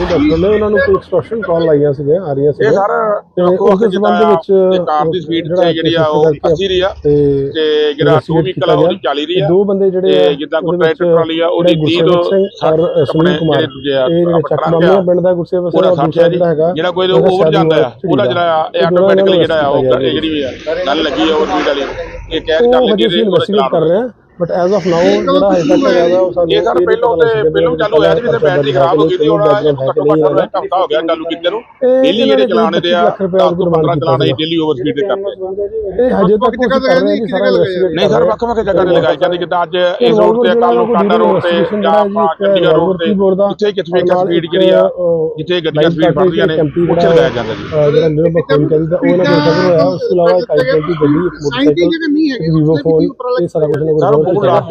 ਨੇ ਉਹਨਾਂ ਨੂੰ ਕੋਈ ਐਕਸਟ੍ਰੈਕਸ਼ਨ ਕਾਲ ਲਾਈਆਂ ਸੀਗੀਆਂ ਆ ਰਹੀਆਂ ਇਹ ਸੀਗੀਆਂ। ਸਰ ਤੇ ਰੱਖੋ ਉਸ ਦੇ ਸੰਬੰਧ ਵਿੱਚ ਕਾਰ ਦੀ ਸਪੀਡ ਜਿਹੜਾ ਤੇ ਜਿਹੜੀ ਆ ਉਹ ਕਰਕੇ 80 ਰਹੀ ਆ ਤੇ ਜਿਹੜਾ ਟੂ investigate ਵਹੀਕਲ ਆ ਉਹਦੀ 40 ਰਹੀ ਆ ਦੋ ਬੰਦੇ ਜਿਹੜੇ ਜਿੱਦਾਂ ਟਰੈਕਟਰ ਟਰਾਲੀ ਆ ਉਹਦੀ ਜਿਹੜੇ 30 ਤੋਂ ਆਪਣੇ ਸੁਨੀਲ ਕੁਮਾਰ। ਇਹ ਜਿਹੜੇ ਚੱਕ ਆ, ਪਿੰਡ ਦਾ ਗੁਰਸੇਵਕ ਸਿੰਘ 60 ਦੂਸਰਾ ਜੀ ਜਿਹੜਾ ਹੈਗਾ। ਜਿਹੜਾ ਕੋਈ ਓਵਰ ਜਾਂਦਾ ਆ ਉਹਦਾ ਜਿਹੜਾ ਆ ਇਹ ਇਹ ਆਟੋਮੈਟਿਕਲੀ ਜਿਹੜਾ ਆ ਉਹ ਇਹ ਜਿਹੜੀ ਵੀ ਆ ਗੱਲ ਲੱਗੀ ਆ ਉਹ ਸਪੀਡ ਵਾਲੀ। ਇਹ ਕੈਚ ਕਰ ਇਨਵੈਸਟੀਗੇਟ ਚਲਾਨ ਕਰ ਰਹੇ ਬਟ ਐਜ਼ ਆਫ ਨਾਓ ਜਿਹੜਾ ਹਜੇ ਤੱਕ ਹੈਗਾ ਉਹ ਸਾਨੂੰ ਇਹ ਸਰ ਨਹੀਂ ਪਹਿਲੋਂ ਤੇ ਪਹਿਲੋਂ ਚਾਲੂ ਹੋਇਆ ਸੀ ਤੇ ਬੈਟਰੀ ਖਰਾਬ ਹੋ ਗਈ ਸੀ ਹੁਣ ਘੱਟੋ ਘੱਟ ਇੱਕ ਹਫਤਾ ਹੋ ਗਿਆ ਚਾਲੂ ਕੀਤੇ ਨੂੰ। ਡੇਲੀ ਜਿਹੜੇ ਚਲਾਣੇ ਦੇ ਆ 10 ਤੋਂ 15 ਚਲਾਣੇ ਡੇਲੀ ਓਵਰ ਸਪੀਡ ਦੇ ਕਰਦੇ ਇਹ ਹਜੇ ਤੱਕ ਅਸੀਂ ਕਰ ਰਹੇ ਨਹੀਂ ਸਰ ਵੱਖ ਵੱਖ ਜਗ੍ਹਾ ਤੇ ਲਗਾਈ ਜਾਂਦੀ ਜਿੱਦਾਂ ਅੱਜ ਇਸ ਰੋਡ ਤੇ ਕੱਲ ਨੂੰ ਟਾਂਡਾ ਰੋਡ ਤੇ ਜਾਂ ਆਪਾਂ ਚੰਡੀਗੜ੍ਹ ਰੋਡ ਤੇ ਜਿੱਥੇ ਕਿਤੇ ਸਪੀਡ ਜਿਹੜੀ ਆ ਜਿੱਥੇ ਗੱਡੀਆਂ ਸਪੀਡ ਵੱਧਦੀਆਂ ਨੇ ਉੱਥੇ ਲਗਾਇਆ ਜਾਂਦਾ ਜੀ ਜਿਹੜਾ ਨਿਰਭ ਕੋਈ ਕਹਿੰਦਾ ਉਹ ਨਾ ਕੋਈ ਖਬਰ ਹੋਇਆ ਉਸ ਤੋਂ ਇਲਾਵਾ ਇੱਕ ਆਈਡੈਂਟੀ ਗੱਡੀ ਇੱਕ ਮੋਟਰਸਾਈਕਲ ਇੱਕ ਵੀਵੋ ਫੋਨ ਇਹ ਸਾਰਾ ਕੁਝ ਨਾ ਸਰ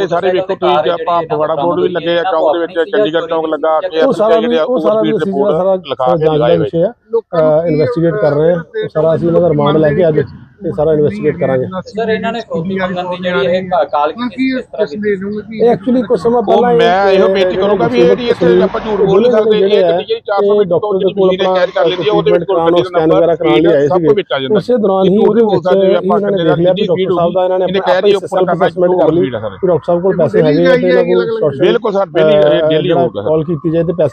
ਸਾਰੇ ਵੇਖੋ ਤੁਸੀਂ ਕਿ ਆਪਾਂ ਫਗਵਾੜਾ ਬੋਰਡ ਵੀ ਲੱਗੇ ਆ ਚੌਂਕ ਦੇ ਵਿੱਚ ਚੰਡੀਗੜ੍ਹ ਚੌਂਕ ਲੱਗਾ ਕੇ ਉਹ ਸਾਰਾ ਜਿਹੜੇ ਆ ਉਹ ਸਾਰਾ ਸਪੀਡ ਅਸੀਂ ਰਿਪੋਰਟ ਸਾਰਾ ਲਿਖਾ ਸਾਰਾ ਕੇ ਜਾਂਚ ਦਾ ਲਗਾਏ ਹੋਏ ਵਿਸ਼ੇ ਹੈ ਇਨਵੈਸਟੀਗੇਟ ਕਰ ਰਹੇ ਹਾਂ ਉਹ ਸਾਰਾ ਅਸੀਂ ਉਹਨਾਂ ਦਾ ਰਿਮਾਂਡ ਲੈ ਕੇ ਅੱਜ ਇਹ ਸਾਰਾ ਇਨਵੈਸਟੀਗੇਟ ਕਰਾਂਗੇ। ਸਰ ਇਹਨਾਂ ਨੇ ਫੌਜੀ ਮੰਗਣ ਦੀ ਜਿਹੜੀ ਇਹ ਕਾਲ ਕੀਤੀ ਸੀ, ਕਿਸ ਤਰ੍ਹਾਂ ਕੀਤੀ ਇਹ ਐਕਚੁਅਲੀ ਕੁਝ ਸਮਾਂ ਪਹਿਲਾਂ ਮੈਂ ਇਹੋ ਬੇਨਤੀ ਕਰੂੰਗਾ ਵੀ ਇਹ ਨਹੀਂ ਇੱਥੇ ਆਪਾਂ ਝੂਠ ਬੋਲ ਨਹੀਂ ਸਕਦੇ ਇਹ ਗੱਡੀ ਜਿਹੜੀ 400 ਮਿੰਟ ਤੋਂ ਡਾਕਟਰ ਦੇ ਜਿਹੜੀ ਕੈਚ ਕਰ ਲੈਂਦੀ ਆ ਉਹਦੇ ਵਿੱਚ ਕੋਈ ਗੱਡੀ ਦਾ ਸਕੈਨ ਵਗੈਰਾ ਕਰਾਉਣ ਲਈ ਆਏ ਜਾਂਦਾ। ਉਸੇ ਦੌਰਾਨ ਹੀ ਉਹਦੇ ਵਿੱਚ ਆਪਾਂ ਇਹਨਾਂ ਨੇ ਦੇਖ ਲਿਆ ਕਿ ਡਾਕਟਰ ਸਾਹਿਬ ਦਾ ਇਹਨਾਂ ਨੇ ਇਹਨੇ ਆਪਣਾ ਕਹਿ ਰਹੀ ਉੱਪਰ ਅਸੈਸਮੈਂਟ ਕਰ ਲਈ ਡਾਕਟਰ ਸਾਹਿਬ ਕੋਲ ਪੈਸੇ ਹੈਗੇ ਬਿਲਕੁਲ ਸਰ ਡੇਲੀ ਹੋਊਗਾ ਕਾਲ ਕੀਤੀ ਜਾਏ ਤੇ ਪੈਸੇ